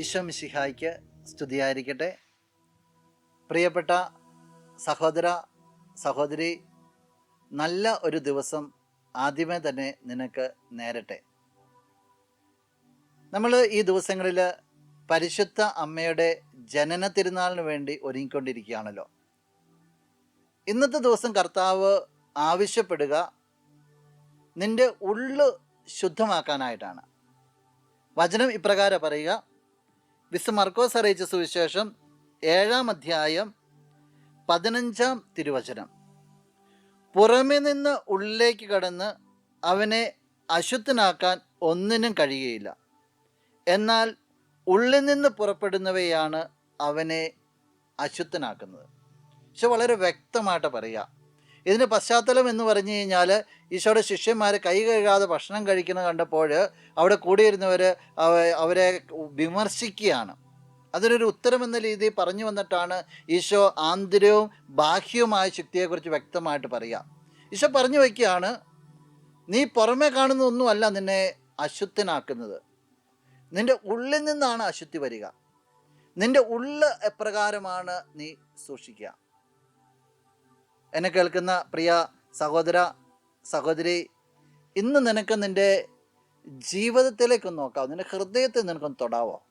ഈശോ മിശിഹായ്ക്ക് സ്തുതിയായിരിക്കട്ടെ. പ്രിയപ്പെട്ട സഹോദര സഹോദരി നല്ല ഒരു ദിവസം ആദ്യമേ തന്നെ നിനക്ക് നേരട്ടെ. നമ്മൾ ഈ ദിവസങ്ങളിൽ പരിശുദ്ധ അമ്മയുടെ ജനന തിരുനാളിന് വേണ്ടി ഒരുങ്ങിക്കൊണ്ടിരിക്കുകയാണല്ലോ. ഇന്നത്തെ ദിവസം കർത്താവ് ആവശ്യപ്പെടുക നിന്റെ ഉള്ളു ശുദ്ധമാക്കാനായിട്ടാണ്. വചനം ഇപ്രകാരം പറയുക വിസ് മർക്കോസ് അറിയിച്ച സുവിശേഷം ഏഴാം അധ്യായം പതിനഞ്ചാം തിരുവചനം. പുറമെ നിന്ന് ഉള്ളിലേക്ക് കടന്ന് അവനെ അശുദ്ധനാക്കാൻ ഒന്നിനും കഴിയുകയില്ല. എന്നാൽ ഉള്ളിൽ നിന്ന് പുറപ്പെടുന്നവയാണ് അവനെ അശുദ്ധനാക്കുന്നത്. പക്ഷെ വളരെ വ്യക്തമായിട്ട് പറയുക ഇതിന് പശ്ചാത്തലം എന്ന് പറഞ്ഞു കഴിഞ്ഞാൽ ഈശോയുടെ ശിഷ്യന്മാർ കൈ കഴുകാതെ ഭക്ഷണം കഴിക്കുന്നത് കണ്ടപ്പോൾ അവിടെ കൂടിയിരുന്നവർ അവരെ വിമർശിക്കുകയാണ്. അതിനൊരു ഉത്തരം എന്ന രീതിയിൽ പറഞ്ഞു വന്നിട്ടാണ് ഈശോ ആന്തരികവും ബാഹ്യവുമായ ശക്തിയെക്കുറിച്ച് വ്യക്തമായിട്ട് പറയുക. ഈശോ പറഞ്ഞു വയ്ക്കുകയാണ് നീ പുറമേ കാണുന്ന ഒന്നുമല്ല നിന്നെ അശുദ്ധനാക്കുന്നത്. നിന്റെ ഉള്ളിൽ നിന്നാണ് അശുദ്ധി വരിക. നിന്റെ ഉള്ള എപ്രകാരമാണ് നീ സൂക്ഷിക്കുക. എന്നെ കേൾക്കുന്ന പ്രിയ സഹോദര സഹോദരി ഇന്ന് നിനക്ക് നിന്റെ ജീവിതത്തിലേക്കൊന്ന് നോക്കാം നിന്റെ ഹൃദയത്തിൽ നിനക്കൊന്ന് തൊടാവോ?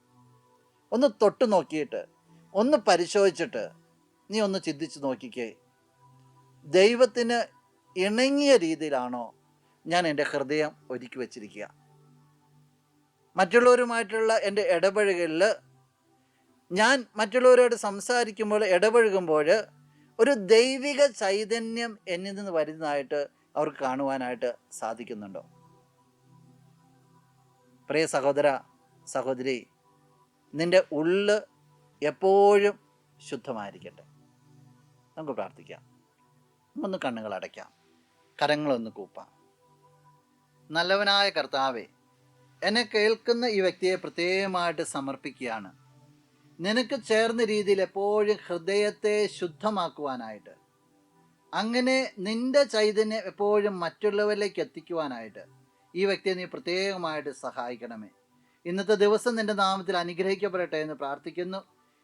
ഒന്ന് തൊട്ട് നോക്കിയിട്ട് ഒന്ന് പരിശോധിച്ചിട്ട് നീ ഒന്ന് ചിന്തിച്ച് നോക്കിക്കേ. ദൈവത്തിന് ഇണങ്ങിയ രീതിയിലാണോ ഞാൻ എന്റെ ഹൃദയം ഒരുക്കി വച്ചിരിക്കുക. മറ്റുള്ളവരുമായിട്ടുള്ള എന്റെ ഇടപഴകലിൽ ഞാൻ മറ്റുള്ളവരോട് സംസാരിക്കുമ്പോൾ ഇടപഴകുമ്പോൾ ഒരു ദൈവിക ചൈതന്യം എന്നിൽ നിന്ന് വരുന്നതായിട്ട് അവർക്ക് കാണുവാനായിട്ട് സാധിക്കുന്നുണ്ടോ? പ്രിയ സഹോദര സഹോദരി നിന്റെ ഉള്ള് എപ്പോഴും ശുദ്ധമായിരിക്കട്ടെ. നമുക്ക് പ്രാർത്ഥിക്കാം. ഒന്ന് കണ്ണുകൾ അടയ്ക്കാം. കരങ്ങളൊന്ന് കൂപ്പാം. നല്ലവനായ കർത്താവെ എന്നെ കേൾക്കുന്ന ഈ വ്യക്തിയെ പ്രത്യേകമായിട്ട് സമർപ്പിക്കുകയാണ്. നിനക്ക് ചേർന്ന രീതിയിൽ എപ്പോഴും ഹൃദയത്തെ ശുദ്ധമാക്കുവാനായിട്ട് അങ്ങനെ നിന്റെ ചൈതന്യം എപ്പോഴും മറ്റുള്ളവരിലേക്ക് എത്തിക്കുവാനായിട്ട് ഈ വ്യക്തിയെ നീ പ്രത്യേകമായിട്ട് സഹായിക്കണമേ. ഇന്നത്തെ ദിവസം നിന്റെ നാമത്തിൽ അനുഗ്രഹിക്കപ്പെടട്ടെ എന്ന് പ്രാർത്ഥിക്കുന്നു.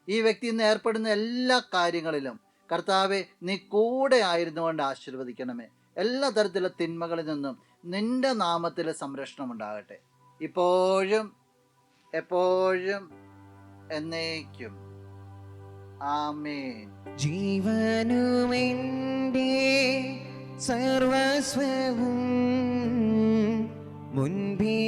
ഈ വ്യക്തി ഇന്ന് ഏർപ്പെടുന്ന എല്ലാ കാര്യങ്ങളിലും കർത്താവെ നീ കൂടെ ആയിരുന്നുകൊണ്ട് ആശീർവദിക്കണമേ. എല്ലാ തരത്തിലുള്ള തിന്മകളിൽ നിന്നും നിന്റെ നാമത്തിൽ സംരക്ഷണം ഉണ്ടാകട്ടെ. ഇപ്പോഴും എപ്പോഴും എന്നേക്കും. ആമേൻ. ജീവനുമെന്റെ സർവസ്വവും മുൻപിലണച്ച്